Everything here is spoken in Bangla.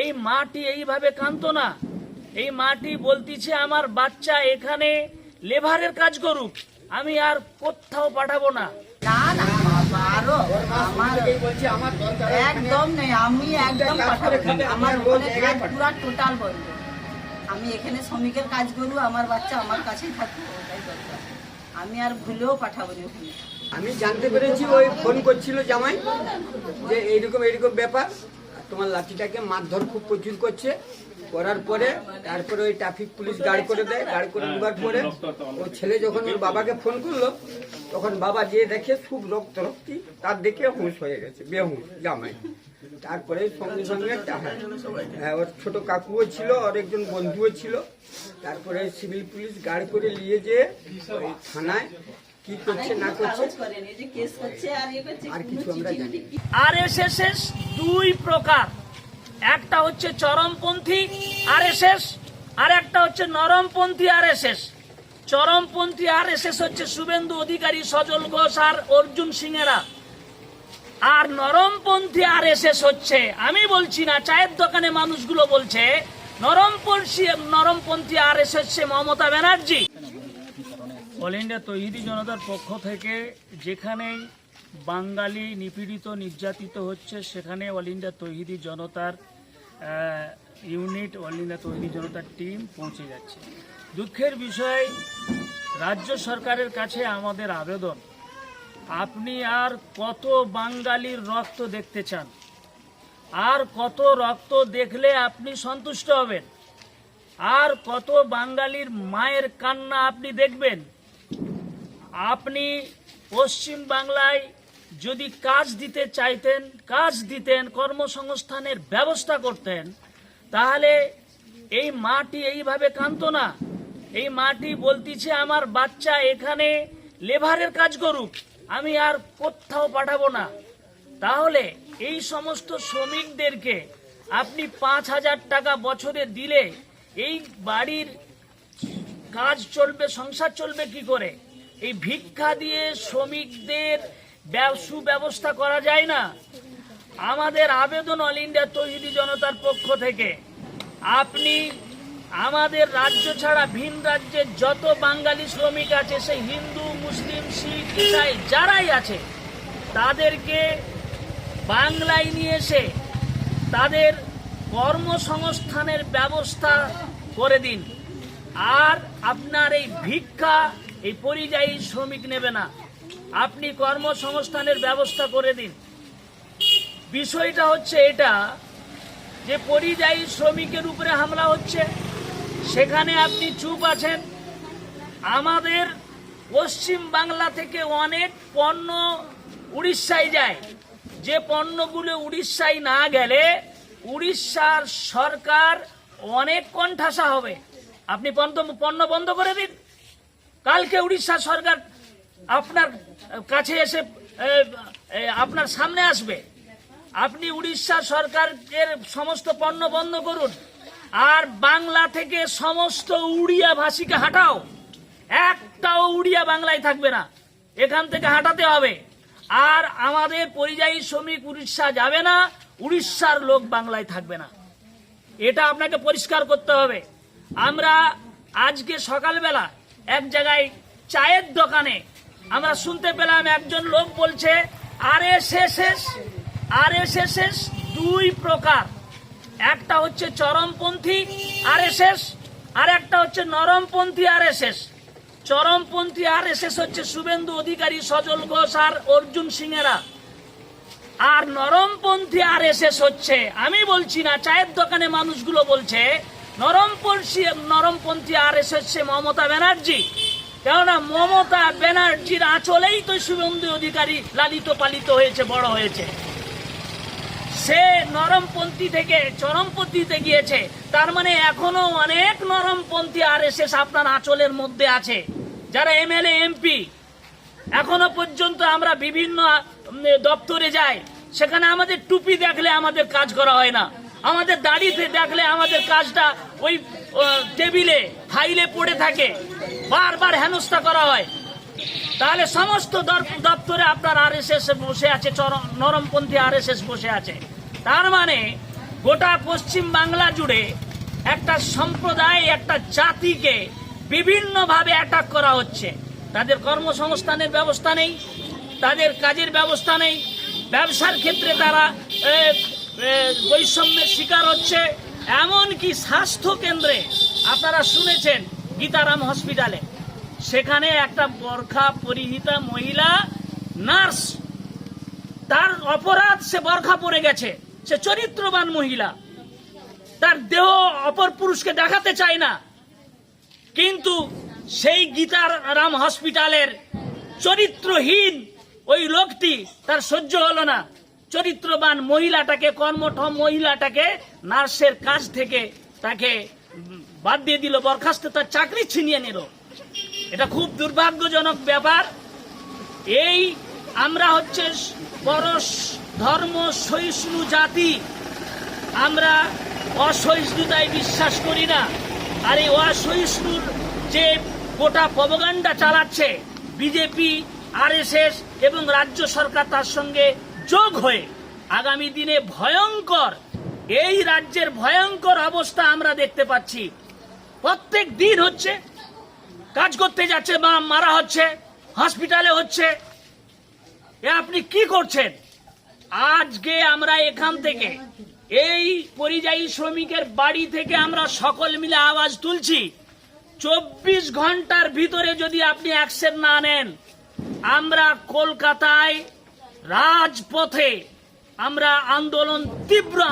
এই মাটি এইভাবে কাঁদতো না। এই মাটি বলতিছে আমার বাচ্চা এখানে লেভারের কাজ করুক আমি আর কোথাও পাঠাবো না। না না বাবা, আরও আমার একদম নেই আমি একদম পাঠাবো আমার পুরা টোটাল বন্ধ। আমি এখানে শ্রমিকের কাজ করব আমার বাচ্চা আমার কাছেই থাকবে আমি আর ভুলেও পাঠাবো না আমি জানতে পেরেছি ওই ফোন করছিল জামাই যে এইরকম এইরকম ব্যাপার। তোমার লাঠিটাকে মারধর খুব প্রচুর করছে। করার পরে তারপরে ওই ট্রাফিক পুলিশ গার্ড করে দেয় গার্ড করে দেওয়ার পরে ও ছেলে যখন ওর বাবাকে ফোন করল তখন বাবা যে দেখে খুব রক্ত রক্তি তার দেখে হুঁশ হয়ে গেছে বেহুশ জামাই। তারপরে সঙ্গে সঙ্গে হ্যাঁ, হ্যাঁ ওর ছোট কাকুও ছিল আর একজন বন্ধুও ছিল। তারপরে সিভিল পুলিশ গার্ড করে নিয়ে যেয়ে ওই থানায় কি করছে না করছে? কাগজ করেন এই যে কেস করছে আর করছে কিছু আমরা জানি আর এস দুই প্রকার। একটা হচ্ছে চরমপন্থী আর এস আর একটা হচ্ছে নরমপন্থী আর এস চরমপন্থী আর এস হচ্ছে শুভেন্দু অধিকারী সজল ঘোষ আর অর্জুন সিংয়েরা। আর নরমপন্থী আর এস হচ্ছে আমি বলছি না চায়ের দোকানে মানুষগুলো বলছে নরমপন্থী নরমপন্থী আর এস হচ্ছে মমতা ব্যানার্জি। অল ইন্ডিয়া তহিদি জনতার পক্ষ থেকে যেখানেই বাঙালি নিপীড়িত, নির্যাতিত হচ্ছে, সেখানে অল ইন্ডিয়া তহিদি জনতার ইউনিট অল ইন্ডিয়া তহিদি জনতার টিম পৌঁছে যাচ্ছে। দুঃখের বিষয়, রাজ্য সরকারের কাছে আমাদের আবেদন, আপনি আর কত বাঙালির রক্ত দেখতে চান? আর কত রক্ত দেখলে আপনি সন্তুষ্ট হবেন? আর কত বাঙালির মায়ের কান্না আপনি দেখবেন? আপনি পশ্চিম বাংলায় যদি কাজ দিতে চাইতেন, কাজ দিতেন, কর্মসংস্থানের ব্যবস্থা করতেন, তাহলে এই মাটি এইভাবে কাঁদতো না। এই মাটি বলতিছে, আমার বাচ্চা এখানে লেভারের কাজ করুক, আমি আর কোথাও পাঠাবো না। তাহলে এই সমস্ত শ্রমিকদেরকে আপনি পাঁচ হাজার টাকা বছরে দিলে এই বাড়ির কাজ চলবে, সংসার চলবে কি করে? এই ভিক্ষা দিয়ে শ্রমিকদের ব্যব- সুব্যবস্থা করা যায় না। আমাদের আবেদন অল ইন্ডিয়া তহিদি জনতার পক্ষ থেকে। আপনি আমাদের রাজ্য ছাড়া ভিন রাজ্যের যত বাঙালি শ্রমিক আছে সেই হিন্দু, মুসলিম, শিখ, ইসাই, যারাই আছে, তাদেরকে বাংলায় নিয়ে এসে তাদের কর্মসংস্থানের ব্যবস্থা করে দিন। আর আপনার এই ভিক্ষা এই পরিযায়ী শ্রমিক নেবে না। আপনি কর্মসংস্থানের ব্যবস্থা করে দিন। বিষয়টা হচ্ছে এটা যে পরিযায়ী শ্রমিকের উপরে হামলা হচ্ছে, সেখানে আপনি চুপ আছেন। আমাদের পশ্চিম বাংলা থেকে অনেক পণ্য উড়িষ্যায় যায়। যে পণ্যগুলো উড়িষ্যায় না গেলে উড়িষ্যার সরকার অনেক কণ্ঠাসা হবে। আপনি পণ্য পণ্য বন্ধ করে দিন। কালকে উড়িষ্যা সরকার আপনার কাছে এসে আপনার সামনে আসবে। আপনি উড়িষ্যা সরকারের সমস্ত পণ্য বন্ধ করুন আর বাংলা থেকে সমস্ত উড়িয়া ভাষীকে হাঁটাও। একটাও উড়িয়া বাংলায় থাকবে না। এখান থেকে হাঁটাতে হবে। আর আমাদের পরিযায়ী শ্রমিক উড়িষ্যা যাবে না, উড়িষ্যার লোক বাংলায় থাকবে না। এটা আপনাকে পরিষ্কার করতে হবে। আমরা আজকে সকালবেলা এক জায়গায় চায়ের দোকানে আমরা শুনতে পেলাম একজন লোক বলছে, আর এস আর এস দুই প্রকার। একটা হচ্ছে চরমপন্থী, আর এস আর একটা হচ্ছে নরমপন্থী, আর এস চরমপন্থী, আর এস হচ্ছে শুভেন্দু অধিকারী, সজল ঘোষ আর অর্জুন সিংয়েরা। আর নরমপন্থী, আর এসএস হচ্ছে, আমি বলছি না, চায়ের দোকানে মানুষগুলো বলছে নরমপন্থী নরমপন্থী আর এস হচ্ছে মমতা ব্যানার্জি। কেননা মমতা ব্যানার্জির আঁচলেই তো শুভেন্দু অধিকারী লালিত পালিত হয়েছে, বড় হয়েছে। সে নরমপন্থী থেকে, চরমপন্থীতে গিয়েছে। তার মানে এখনও অনেক নরমপন্থী আর এসএস আপনার আঁচলের মধ্যে আছে। যারা এমএলএ এমপি এখনও পর্যন্ত আমরা বিভিন্ন দপ্তরে যাই। সেখানে আমাদের টুপি দেখলে আমাদের কাজ করা হয় না। আমাদের দাঁড়িয়ে দেখলে আমাদের কাজটা ওই টেবিলে, ফাইলে পড়ে থাকে। বারবার হেনস্থা করা হয়। তাহলে সমস্ত দপ্তরে আপনার আর বসে আছে নরমপন্থী আর বসে আছে। তার মানে গোটা পশ্চিম বাংলা জুড়ে একটা সম্প্রদায়, একটা জাতিকে বিভিন্নভাবে অ্যাটাক করা হচ্ছে। তাদের কর্মসংস্থানের ব্যবস্থা নেই, তাদের কাজের ব্যবস্থা নেই। ব্যবসার ক্ষেত্রে তারা বৈষম্যের শিকার হচ্ছে এমনকি স্বাস্থ্য কেন্দ্রে। আপনারা শুনেছেন গীতারাম হসপিটালে। সেখানে একটা বরখা পরিহিতা মহিলা নার্স, তার অপরাধ সে বরখা পড়ে গেছে। সে চরিত্রবান মহিলা। তার দেহ অপর পুরুষকে দেখাতে চায় না। কিন্তু সেই গীতার রাম হসপিটালের চরিত্রহীন ওই লোকটি তার সহ্য হলো না। চরিত্রবান মহিলাটাকে, কর্মঠ মহিলাটাকে নার্সের কাজ থেকে তাকে বাদ দিয়ে দিল, বরখাস্ত তার চাকরি ছিনিয়ে নিল। এটা খুব দুর্ভাগ্যজনক ব্যাপার। এই আমরা হচ্ছে পরশ ধর্ম সহিষ্ণু জাতি। আমরা অসহিষ্ণুতায় বিশ্বাস করি না। আর এই অসহিষ্ণুর যে গোটা প্রবগান্ডা চালাচ্ছে, বিজেপি, আরএসএস এবং রাজ্য সরকার তার সঙ্গে যোগ হয়ে আগামী দিনে ভয়ঙ্কর, এই রাজ্যের ভয়ঙ্কর অবস্থা আমরা দেখতে পাচ্ছি। প্রত্যেক দিন হচ্ছে, কাজ করতে যাচ্ছে বা মারা হচ্ছে, হসপিটালে হচ্ছে। এ আপনি কি করছেন? আজকে আমরা এখান থেকে, এই পরিযায়ী শ্রমিকের বাড়ি থেকে আমরা সকল মিলে আওয়াজ তুলছি। চব্বিশ ঘণ্টার ভিতরে যদি আপনি অ্যাকশন না নেন, আমরা কলকাতায় রাজপথে আমরা আন্দোলন তীব্র